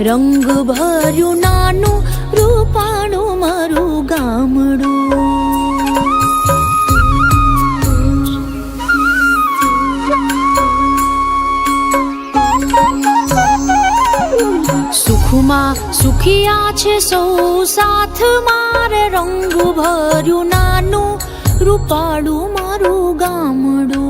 રંગ ભર્યું નાનું રૂપાણું મારું ગામડું સુખમાં સુખિયા છે સૌ સાથ મારે રંગ ભર્યું નાનું રૂપાળું મારું ગામડું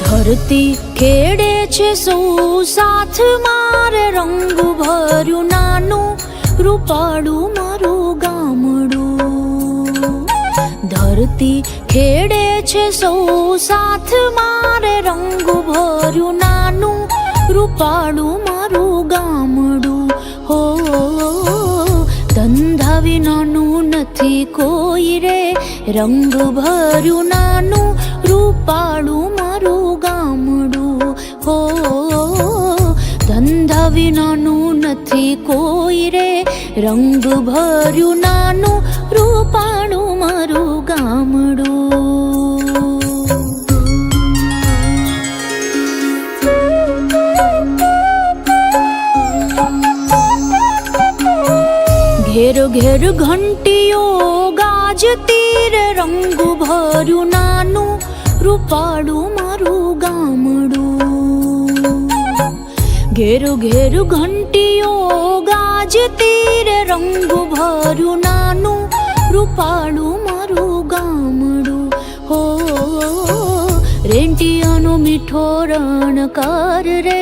ધરતી ખેડે છે સૌ સાથ માર રંગ ભર્યું નાનું રૂપાડું મારું ગામડું ધરતી ખેડે છે સૌ સાથ મારે રૂપાડું મારું ગામડું હો ધંધા વિનાનું નથી કોઈ રે રંગ ભર્યું નાનું રૂપાળું મારું ગામડું હો ધંધા વિનાનું નથી કોઈ રે રંગ ભર્યું નાનું રૂપાળું મારું ગામડું ઘેર ઘેર ઘંટીઓ ગાજતી રે રંગ ભર્યું નાનું રૂપાડું મારું ગામડું. ઘેર ઘેર ઘંટીઓ ગાજતી રે રંગ ભર્યું નાનું રૂપાડું મારું ગામડું. હો રેન્ટિયાનો મીઠો રણકાર રે,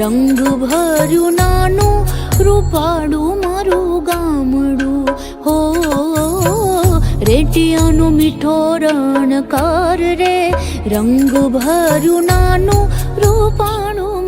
રંગ ભર્યું નાનું રૂપાડું મારું રેટિયાનો મીઠો રણકાર રે. રંગ ભર્યું નાનું રૂપાણું